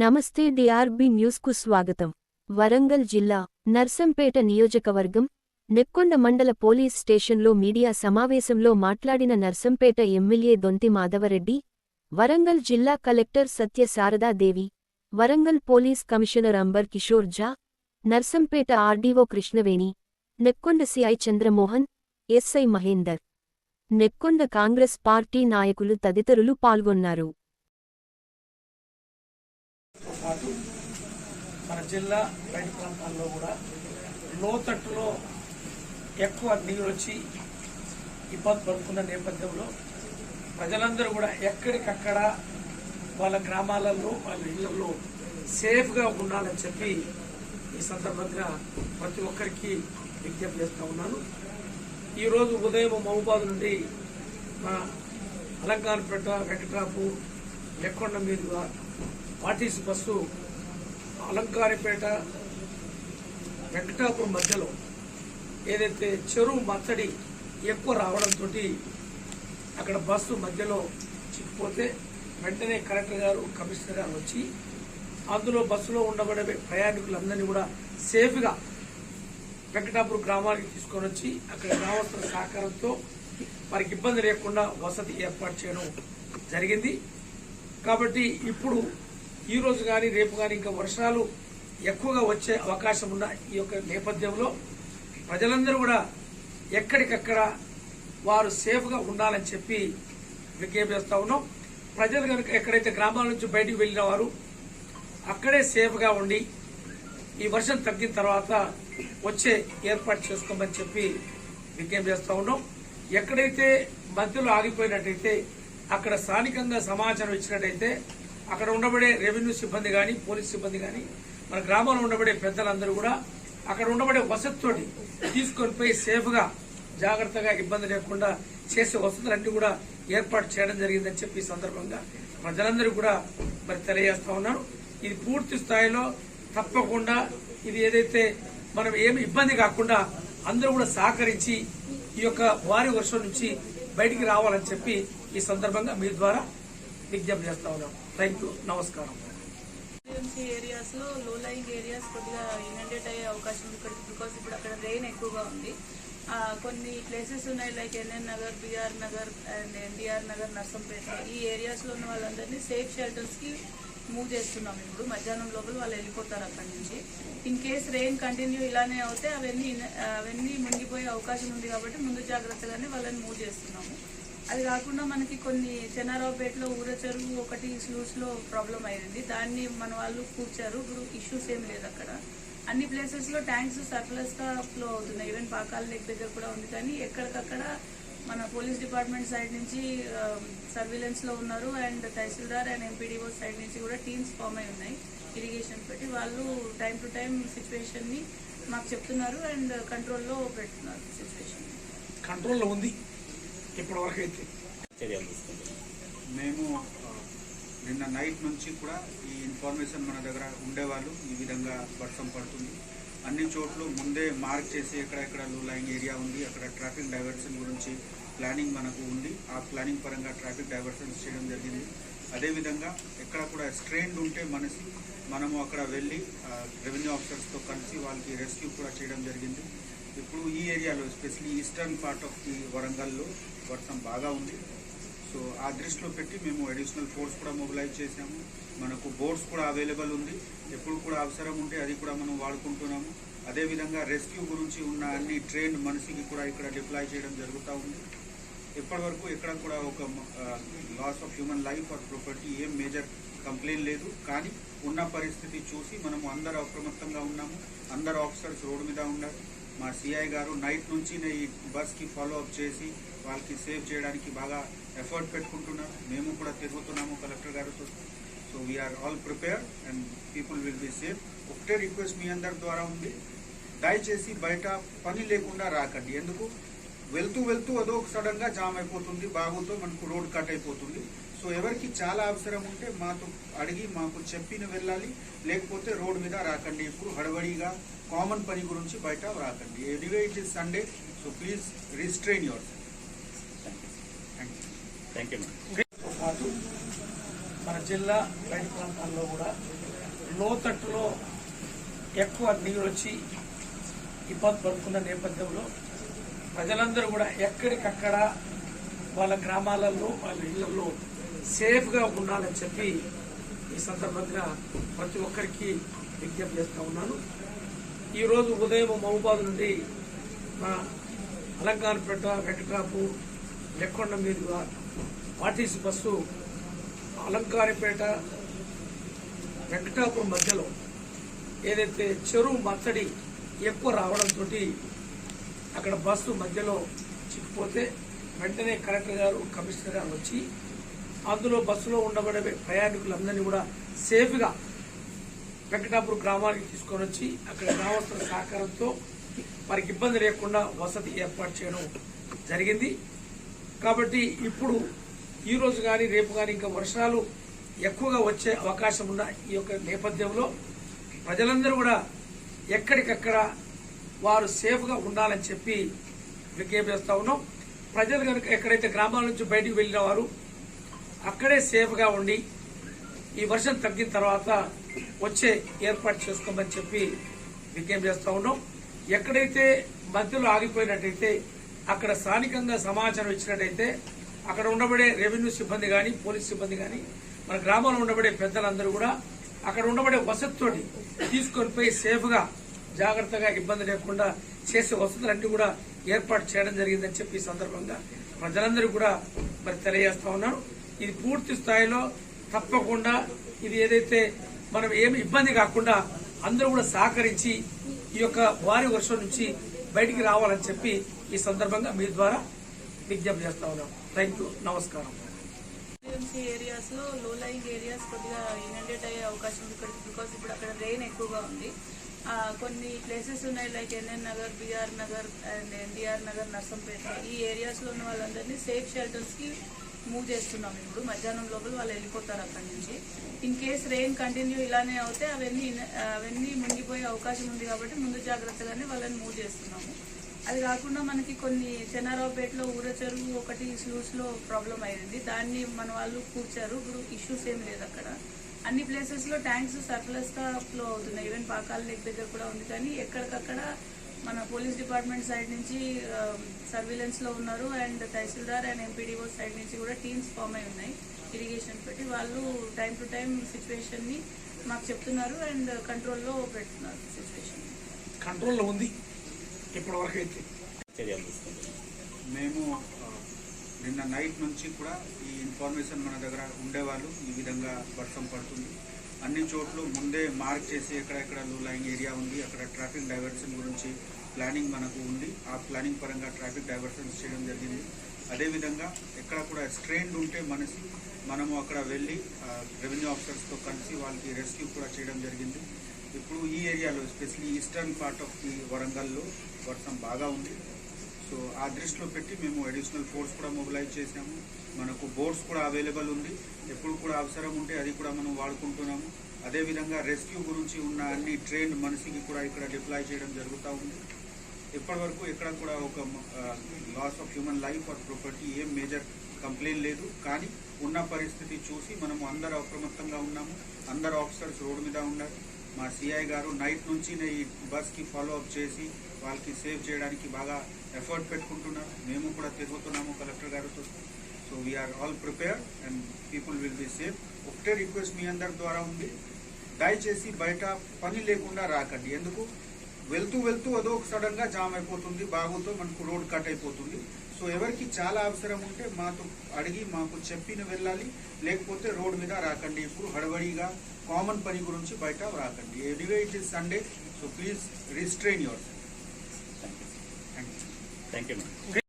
నమస్తే డిఆర్బి న్యూస్కు స్వాగతం. వరంగల్ జిల్లా నర్సంపేట నియోజకవర్గం నెక్కొండ మండల పోలీస్ స్టేషన్లో మీడియా సమావేశంలో మాట్లాడిన నర్సంపేట ఎమ్మెల్యే దొంతి మాధవరెడ్డి వరంగల్ జిల్లా collector Satya Saradadevi Warangal police commissioner Ambar Kishore Jha Narsampet RDO Krishnaveni Nekkonda CI Chandramohan SI Mahender. Nekkonda Congress party నాయకులు తదితరులు పాల్గొన్నారు తో పాటు మన జిల్లా బయట ప్రాంతాల్లో కూడా లోతట్టులో ఎక్కువ నీరు వచ్చి ఇబ్బంది పడుతున్న నేపథ్యంలో ప్రజలందరూ కూడా ఎక్కడికక్కడ వాళ్ళ గ్రామాలలో వాళ్ళ ఇళ్ళలో సేఫ్గా ఉండాలని చెప్పి ఈ సందర్భంగా ప్రతి ఒక్కరికి విజ్ఞప్తి చేస్తూ ఉన్నాను. ఈరోజు ఉదయం మహబాద్ నుండి మా అలంకారపేట వెంకట్రాపు లెక్కొండ మీదుగా ఆర్టీసీ బస్సు అలంకారిపేట వెంకటాపురం మధ్యలో ఏదైతే చెరువు మత్తడి ఎక్కువ రావడంతో అక్కడ బస్సు మధ్యలో చిక్కిపోతే వెంటనే కలెక్టర్ గారు కమిషనర్ గారు వచ్చి అందులో బస్సులో ఉండబడే ప్రయాణికులందరినీ కూడా సేఫ్గా వెంకటాపురం గ్రామానికి తీసుకొని వచ్చి అక్కడ గ్రామస్తుల సహకారంతో వారికి ఇబ్బంది లేకుండా వసతి ఏర్పాటు చేయడం జరిగింది. కాబట్టి ఇప్పుడు ఈ రోజు కానీ రేపు కానీ ఇంకా వర్షాలు ఎక్కువగా వచ్చే అవకాశం ఉన్న ఈ యొక్క నేపథ్యంలో ప్రజలందరూ కూడా ఎక్కడికక్కడ వారు సేఫ్గా ఉండాలని చెప్పి విజ్ఞప్తి చేస్తా ఉన్నాం. ప్రజలు కనుక ఎక్కడైతే గ్రామాల నుంచి బయటికి వెళ్ళిన వారు అక్కడే సేఫ్గా ఉండి ఈ వర్షం తగ్గిన తర్వాత వచ్చే ఏర్పాటు చేసుకోమని చెప్పి విజ్ఞప్తి చేస్తా ఉన్నాం. ఎక్కడైతే మధ్యలో ఆగిపోయినట్టయితే అక్కడ స్థానికంగా సమాచారం ఇచ్చినట్టయితే అక్కడ ఉండబడే రెవెన్యూ సిబ్బంది కానీ పోలీస్ సిబ్బంది కానీ మన గ్రామంలో ఉండబడే పెద్దలందరూ కూడా అక్కడ ఉండబడే వసతితోటి తీసుకొని పోయి సేఫ్గా జాగ్రత్తగా ఇబ్బంది లేకుండా చేసే వసతులన్నీ కూడా ఏర్పాటు చేయడం జరిగిందని చెప్పి ఈ సందర్భంగా ప్రజలందరూ కూడా మరి తెలియజేస్తా ఉన్నారు. ఇది పూర్తి స్థాయిలో తప్పకుండా ఇది ఏదైతే మనం ఏమి ఇబ్బంది కాకుండా అందరూ కూడా సహకరించి ఈ యొక్క వారి వర్షం నుంచి బయటికి రావాలని చెప్పి ఈ సందర్భంగా మీ ద్వారా విజ్ఞప్తి చేస్తా ఉన్నాం. Thank you. నమస్కారం. ఎమర్జెన్సీ ఏరియాస్లో లో లైంగ్ ఏరియాస్ కొద్దిగా ఇనండేట్ అయ్యే అవకాశం ఉంది ఇక్కడ బికాస్ ఇప్పుడు అక్కడ రెయిన్ ఎక్కువగా ఉంది. కొన్ని ప్లేసెస్ ఉన్నాయి like NN Nagar BR Nagar and NTR Nagar Narsampet ఈ ఏరియాస్లో ఉన్న వాళ్ళందరినీ సేఫ్ షెల్టర్స్కి మూవ్ చేస్తున్నాం ఇప్పుడు. మధ్యాహ్నం లోపల వాళ్ళు వెళ్ళిపోతారు అక్కడి నుంచి. ఇన్ కేస్ రెయిన్ కంటిన్యూ ఇలానే అవుతే అవన్నీ అవన్నీ మునిగిపోయే అవకాశం ఉంది కాబట్టి ముందు జాగ్రత్తగానే వాళ్ళని మూవ్ చేస్తున్నాము. అది కాకుండా మనకి కొన్ని చెన్నారావుపేటలో ఊర చెరువు ఒకటి స్లూస్లో ప్రాబ్లం అయింది. దాన్ని మన వాళ్ళు కూర్చారు. ఇప్పుడు ఇష్యూస్ ఏం లేదు అక్కడ. అన్ని ప్లేసెస్లో ట్యాంక్స్ సర్ప్లస్గా ఫ్లో అవుతున్నాయి. ఈవెన్ పాకాల లేక్ దగ్గర కూడా ఉంది. కానీ ఎక్కడికక్కడ మన పోలీస్ డిపార్ట్మెంట్ సైడ్ నుంచి um, సర్విలెన్స్లో ఉన్నారు. And tahsildar and MPDO side నుంచి కూడా టీమ్స్ ఫామ్ అయి ఉన్నాయి. ఇరిగేషన్ పెట్టి వాళ్ళు టైం టు టైం సిచ్యువేషన్ని మాకు చెప్తున్నారు. అండ్ కంట్రోల్లో పెడుతున్నారు సిచ్యువేషన్ కంట్రోల్లో ఉంది. ఇప్పటి వరకు అయితే చర్యలు తీసుకుంటున్నాం మేము నిన్న నైట్ నుంచి కూడా ఈ ఇన్ఫర్మేషన్ మన దగ్గర ఉండేవాళ్ళు. ఈ విధంగా వర్షం పడుతుంది. అన్ని చోట్ల ముందే మార్క్ చేసి ఎక్కడెక్కడ లో లైన్ ఏరియా ఉంది అక్కడ ట్రాఫిక్ డైవర్షన్ గురించి ప్లానింగ్ మనకు ఉంది. ఆ ప్లానింగ్ పరంగా ట్రాఫిక్ డైవర్షన్ చేయడం జరిగింది. అదేవిధంగా ఎక్కడ కూడా స్ట్రెయిన్ ఉంటే మనసి మనము అక్కడ వెళ్ళి రెవెన్యూ ఆఫీసర్స్తో కలిసి వాళ్ళకి రెస్క్యూ కూడా చేయడం జరిగింది. ఇప్పుడు ఈ ఏరియాలో especially eastern part of the వరంగల్లో వర్షం బాగా ఉంది. సో ఆ దృష్టిలో పెట్టి మేము అడిషనల్ ఫోర్స్ కూడా మొబిలైజ్ చేసాము మనకు బోట్స్ కూడా అవైలబుల్ ఉంది. ఎప్పుడు కూడా అవసరం ఉంటే అది కూడా మనం వాడుకుంటున్నాము. అదేవిధంగా రెస్క్యూ గురించి ఉన్న అన్ని ట్రైన్ మనిషికి కూడా ఇక్కడ డిప్లాయ్ చేయడం జరుగుతూ ఉంది. ఇప్పటి వరకు ఎక్కడ కూడా ఒక loss of human life or property ఏం మేజర్ కంప్లైంట్ లేదు. కానీ ఉన్న పరిస్థితి చూసి మనము అందరూ అప్రమత్తంగా ఉన్నాము. అందరు ఆఫీసర్స్ రోడ్డు మీద ఉన్నారు. మా సిఐ గారు నైట్ నుంచి ఈ బస్కి ఫాలో అప్ చేసి వాళ్ళకి సేవ్ చేయడానికి బాగా ఎఫర్ట్ పెట్టుకుంటున్నారు. మేము కూడా తిరుగుతున్నాము కలెక్టర్ గారితో. So we're all prepare and people will be safe ఒకటే రిక్వెస్ట్ మీ అందరి ద్వారా ఉంది. దయచేసి బయట పని లేకుండా రాకండి. ఎందుకు? వెళ్తూ వెళ్తూ అదో సడన్గా జామ్ అయిపోతుంది. బాగుతో మనకు రోడ్ కట్ అయిపోతుంది. సో ఎవరికి చాలా అవసరం ఉంటే మాతో అడిగి మాకు చెప్పిన వెళ్ళాలి. లేకపోతే రోడ్ మీద రాకండి. ఇప్పుడు హడబడిగా కామన్ పని గురించి బయట రాకండి. Anyway it is Sunday so please restrain your thank you thank you madam తో పాటు మన జిల్లా రైతు ప్రాంతాల్లో కూడా లోతట్టులో ఎక్కువ నీళ్ళు వచ్చి ఇబ్బంది పడుతున్న నేపథ్యంలో ప్రజలందరూ కూడా ఎక్కడికక్కడ వాళ్ళ గ్రామాలలో వాళ్ళ ఇళ్ళలో సేఫ్గా ఉండాలని చెప్పి ఈ సందర్భంగా ప్రతి ఒక్కరికి విజ్ఞప్తి చేస్తూ ఉన్నాను. ఈరోజు ఉదయం మహబాద్ నుండి మా అలంకారపేట వెంకటాపు లెక్కొండ మీదుగా ఆర్టీసీ బస్సు అలంకారపేట వెంకటాపురం మధ్యలో ఏదైతే చెరువు మత్తడి ఎక్కువ రావడంతో అక్కడ బస్సు మధ్యలో చిక్కిపోతే వెంటనే కలెక్టర్ గారు కమిషనర్ గారు వచ్చి అందులో బస్సులో ఉండబడే ప్రయాణికులందరినీ కూడా సేఫ్గా వెంకటాపురం గ్రామానికి తీసుకొని వచ్చి అక్కడ గ్రామస్తుల సహకారంతో వారికి ఇబ్బంది లేకుండా వసతి ఏర్పాటు చేయడం జరిగింది. కాబట్టి ఇప్పుడు ఈ రోజు కానీ రేపు కానీ ఇంకా వర్షాలు ఎక్కువగా వచ్చే అవకాశం ఉన్న ఈ యొక్క నేపథ్యంలో ప్రజలందరూ కూడా ఎక్కడికక్కడ వారు సేఫ్గా ఉండాలని చెప్పి విజ్ఞప్తి చేస్తా ఉన్నాం. ప్రజలు కనుక ఎక్కడైతే గ్రామాల నుంచి బయటికి వెళ్ళిన వారు అక్కడే సేఫ్గా ఉండి ఈ వర్షం తగ్గిన తర్వాత వచ్చే ఏర్పాటు చేసుకోమని చెప్పి విజ్ఞప్తి చేస్తూ ఉన్నాం. ఎక్కడైతే మధ్యలో ఆగిపోయినట్టయితే అక్కడ స్థానికంగా సమాచారం ఇచ్చినట్టయితే అక్కడ ఉండబడే రెవెన్యూ సిబ్బంది కానీ పోలీస్ సిబ్బంది కానీ మన గ్రామంలో ఉండబడే పెద్దలందరూ కూడా అక్కడ ఉండబడే వసతితోటి తీసుకొని పోయి సేఫ్గా జాగ్రత్తగా ఇబ్బంది లేకుండా చేసే వసతులన్నీ కూడా ఏర్పాటు చేయడం జరిగిందని చెప్పి ఈ సందర్భంగా ప్రజలందరూ కూడా మరి తెలియజేస్తా ఉన్నాను ఇది పూర్తి స్థాయిలో తప్పకుండా ఇది ఏదైతే మనం ఏమి ఇబ్బంది కాకుండా అందరూ కూడా సహకరించి ఈ యొక్క భారీ వర్షం నుంచి బయటికి రావాలని చెప్పి ఈ సందర్భంగా మీ ద్వారా విజ్ఞప్తి చేస్తా ఉన్నాం. థ్యాంక్ యూ నమస్కారం. ఎమర్జెన్సీ ఏరియాస్లో లో ఏరియాస్ కొద్దిగా ఇనండేట్ అయ్యే అవకాశం ఉంది ఇక్కడ బికాస్ ఇప్పుడు అక్కడ రెయిన్ ఎక్కువగా ఉంది. కొన్ని ప్లేసెస్ ఉన్నాయి like NN Nagar BR Nagar and NTR Nagar Narsampet ఈ ఏరియాస్లో ఉన్న వాళ్ళందరినీ సేఫ్ షెల్టర్స్కి మూవ్ చేస్తున్నాం ఇప్పుడు. మధ్యాహ్నం లోపల వాళ్ళు వెళ్ళిపోతారు అక్కడి నుంచి. ఇన్ కేస్ రెయిన్ కంటిన్యూ ఇలానే అవుతే అవన్నీ అవన్నీ మునిగిపోయే అవకాశం ఉంది కాబట్టి ముందు జాగ్రత్తగానే వాళ్ళని మూవ్ చేస్తున్నాము. అది కాకుండా మనకి కొన్ని చెన్నారావుపేటలో ఊర చెరువు ఒకటి స్లూస్లో ప్రాబ్లం అయింది. దాన్ని మన వాళ్ళు కూర్చారు. ఇప్పుడు ఇష్యూస్ ఏం లేదు అక్కడ. అన్ని ప్లేసెస్లో ట్యాంక్స్ సర్ప్లస్గా ఫ్లో అవుతున్నాయి. ఈవెన్ పాకాల లేక్ దగ్గర కూడా ఉంది. కానీ ఎక్కడికక్కడ మన పోలీస్ డిపార్ట్మెంట్ సైడ్ నుంచి సర్విలెన్స్లో ఉన్నారు. And tehsildar and MPDO side నుంచి కూడా టీమ్స్ ఫామ్ అయి ఉన్నాయి. ఇరిగేషన్ పెట్టి వాళ్ళు టైం టు టైం సిచ్యువేషన్ని మాకు చెప్తున్నారు. అండ్ కంట్రోల్లో పెడుతున్నారు సిచ్యువేషన్. కంట్రోల్లో ఉంది. ఇప్పటి వరకు అయితే చర్యలు తీసుకుంటాం మేము నిన్న నైట్ నుంచి కూడా ఈ ఇన్ఫర్మేషన్ మన దగ్గర ఉండేవాళ్ళు. ఈ విధంగా వర్షం పడుతుంది. అన్ని చోట్ల ముందే మార్క్ చేసి ఎక్కడెక్కడ లో లైన్ ఏరియా ఉంది అక్కడ ట్రాఫిక్ డైవర్షన్ గురించి ప్లానింగ్ మనకు ఉంది. ఆ ప్లానింగ్ పరంగా ట్రాఫిక్ డైవర్షన్స్ చేయడం జరిగింది. అదేవిధంగా ఎక్కడ కూడా స్ట్రెయిన్ ఉంటే మనసి మనము అక్కడ వెళ్ళి రెవెన్యూ ఆఫీసర్స్తో కలిసి వాళ్ళకి రెస్క్యూ కూడా చేయడం జరిగింది. ఇప్పుడు ఈ ఏరియాలో especially eastern part of the వరంగల్లో వర్షం బాగా ఉంది. సో ఆ దృష్టిలో పెట్టి మేము అడిషనల్ ఫోర్స్ కూడా మొబిలైజ్ చేసాము మనకు బోట్స్ కూడా అవైలబుల్ ఉంది. ఎప్పుడు కూడా అవసరం ఉంటే అది కూడా మనం వాడుకుంటున్నాము. అదేవిధంగా రెస్క్యూ గురించి ఉన్న అన్ని ట్రైన్ మనిషికి కూడా ఇక్కడ డిప్లాయ్ చేయడం జరుగుతూ ఉంది. ఇప్పటి వరకు ఎక్కడ కూడా ఒక loss of human life or property ఏం మేజర్ కంప్లైంట్ లేదు. కానీ ఉన్న పరిస్థితి చూసి మనము అందరు అప్రమత్తంగా ఉన్నాము. అందరు ఆఫీసర్స్ రోడ్డు మీద ఉన్నారు. మా సిఐ గారు నైట్ నుంచి ఈ బస్కి ఫాలో అప్ చేసి వాళ్ళకి సేవ్ చేయడానికి బాగా ఎఫర్ట్ పెట్టుకుంటున్నారు. మేము కూడా తిరుగుతున్నాము కలెక్టర్ గారితో. So we are all prepare and people will be safe ఒకటే రిక్వెస్ట్ మీ అందరి ద్వారా ఉంది. దయచేసి బయట పని లేకుండా రాకండి. ఎందుకు? వెళ్తూ వెళ్తూ అదో సడన్గా జామ్ అయిపోతుంది బాగుతో మనకు రోడ్ కట్ అయిపోతుంది. సో ఎవరికి చాలా అవసరం ఉంటే మాతో అడిగి మాకు చెప్పిన వెళ్ళాలి. లేకపోతే రోడ్ మీద రాకండి. ఇప్పుడు హడబడిగా కామన్ పని గురించి బయట రాకండి. Anyway it is Sunday so please restrain your thank you thank you